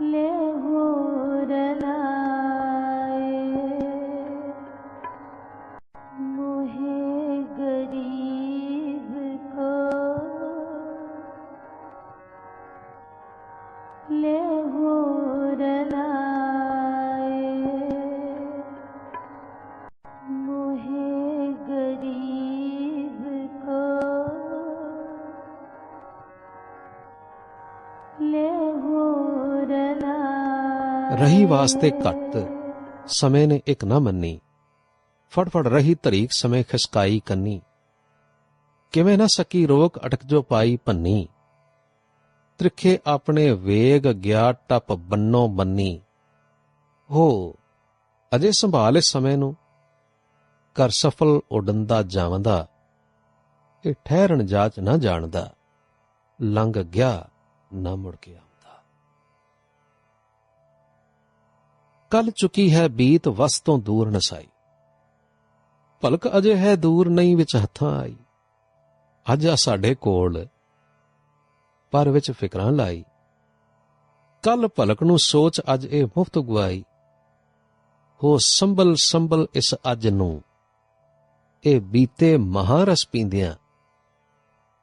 ਲੈ ਹੋਰ ਲਾਏ। ਮੋਹੇ ਗਰੀਬ ਕੋ ਲੈ ਹੋਰ ਲਾਏ। ਮੋਹੇ ਗਰੀਬ ਕੋ ਲੈ ਹੋਰ ਰਹੀ ਵਾਸਤੇ ਘੱਟ, ਸਮੇਂ ਨੇ ਇੱਕ ਨਾ ਮੰਨੀ। ਫੜ ਰਹੀ ਤਰੀਕ ਸਮੇਂ ਖਿਸਕਾਈ ਕੰਨੀ। ਕਿਵੇਂ ਨਾ ਸਕੀ ਰੋਕ ਅਟਕ ਜੋ ਪਾਈ ਭੰਨੀ। ਤ੍ਰਿਖੇ ਆਪਣੇ ਵੇਗ ਗਿਆ ਟੱਪ ਬੰਨੋ ਬੰਨੀ। ਹੋ, ਅਜੇ ਸੰਭਾਲ ਇਸ ਸਮੇਂ ਨੂੰ। ਕਰ ਸਫਲ ਉਡੰਦਾ ਜਾਵੰਦਾ। ਇਹ ਠਹਿਰਣ ਜਾਚ ਨਾ ਜਾਣਦਾ। ਲੰਘ ਗਿਆ ਨਾ ਮੁੜ ਗਿਆ। ਕੱਲ ਚੁੱਕੀ ਹੈ ਬੀਤ ਵਸ ਤੋਂ ਦੂਰ ਨਸਾਈ ਭਲਕ ਅਜੇ ਹੈ ਦੂਰ ਨਹੀਂ ਵਿੱਚ ਹੱਥਾਂ ਆਈ। ਅੱਜ ਆ ਸਾਡੇ ਕੋਲ ਪਰ ਵਿੱਚ ਫਿਕਰਾਂ ਲਾਈ। ਕੱਲ ਭਲਕ ਨੂੰ ਸੋਚ ਅੱਜ ਇਹ ਮੁਫਤ ਗਵਾਈ ਹੋ ਸੰਭਲ ਸੰਭਲ ਇਸ ਅੱਜ ਨੂੰ। ਇਹ ਬੀਤੇ ਮਹਾਰਸ ਪੀਂਦਿਆਂ।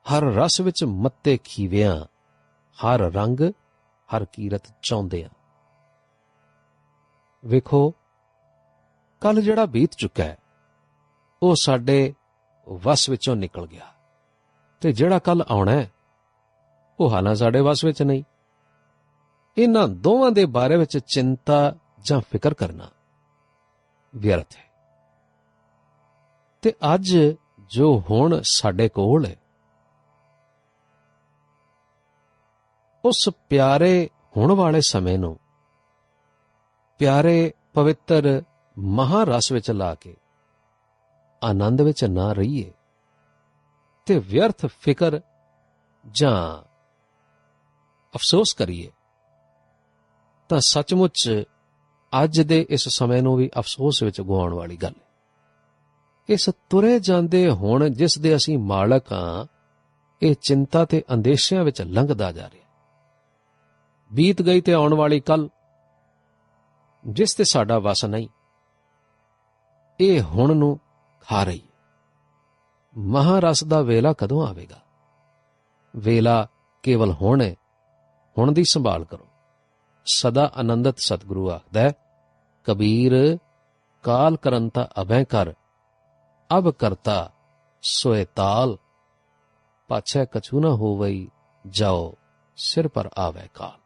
ਹਰ ਰਸ ਵਿੱਚ ਮੱਤੇ ਖੀਵਿਆਂ। ਹਰ ਰੰਗ, ਹਰ ਕੀਰਤ ਚਾਹੁੰਦਿਆਂ। ਵੇਖੋ ਕੱਲ ਜਿਹੜਾ ਬੀਤ ਚੁੱਕਾ ਹੈ, ਉਹ ਸਾਡੇ ਵਸ ਵਿੱਚੋਂ ਨਿਕਲ ਗਿਆ। ਤੇ ਜਿਹੜਾ ਕੱਲ ਆਉਣਾ ਹੈ, ਉਹ ਹਾਲਾਂ ਸਾਡੇ ਵਸ ਵਿੱਚ ਨਹੀਂ। ਇਹਨਾਂ ਦੋਵਾਂ ਦੇ ਬਾਰੇ ਵਿੱਚ ਚਿੰਤਾ ਜਾਂ ਫਿਕਰ ਕਰਨਾ ਵਿਅਰਥ ਹੈ। ਤੇ ਅੱਜ ਜੋ ਹੁਣ ਸਾਡੇ ਕੋਲ ਹੈ, ਉਸ ਪਿਆਰੇ ਹੁਣ ਵਾਲੇ ਸਮੇਂ ਨੂੰ ਪਿਆਰੇ, ਪਵਿੱਤਰ ਮਹਾਰਸ ਵਿੱਚ ਲਾ ਕੇ, ਆਨੰਦ ਵਿੱਚ ਨਾ ਰਹੀਏ ਤੇ ਵਿਅਰਥ ਫਿਕਰ ਜਾਂ ਅਫਸੋਸ ਕਰੀਏ, ਤਾਂ ਸੱਚਮੁੱਚ ਅੱਜ ਦੇ ਇਸ ਸਮੇਂ ਨੂੰ ਵੀ ਅਫਸੋਸ ਵਿੱਚ ਗਵਾਉਣ ਵਾਲੀ ਗੱਲ ਹੈ। ਇਸ ਤੁਰੇ ਜਾਂਦੇ ਹੁਣ ਜਿਸ ਦੇ ਅਸੀਂ ਮਾਲਕ ਹਾਂ, ਇਹ ਚਿੰਤਾ ਤੇ ਅੰਦੇਸ਼ਿਆਂ ਵਿੱਚ ਲੰਘਦਾ ਜਾ ਰਿਹਾ ਬੀਤ ਗਈ ਤੇ ਆਉਣ ਵਾਲੀ ਕੱਲ ਜਿਸ ਤੇ ਸਾਡਾ ਵਸ ਨਹੀਂ, ਇਹ ਹੁਣ ਨੂੰ ਖਾ ਰਹੀ ਮਹਾਰਸ ਦਾ ਵੇਲਾ ਕਦੋਂ ਆਵੇਗਾ? ਵੇਲਾ ਕੇਵਲ ਹੁਣ ਹੈ, ਹੁਣ ਦੀ ਸੰਭਾਲ ਕਰੋ। ਸਦਾ ਆਨੰਦਤ ਸਤਿਗੁਰੂ ਆਖਦਾ ਹੈ, ਕਬੀਰ, ਕਾਲ ਕਰੰਤਾ ਅਭੈ ਕਰ, ਅਬ ਕਰਤਾ ਸੋਏ ਤਾਲ। ਪਾਛੈ ਕਛੂ ਨਾ ਹੋਵਈ, ਜਾਓ ਸਿਰ ਪਰ ਆਵੇ ਕਾਲ।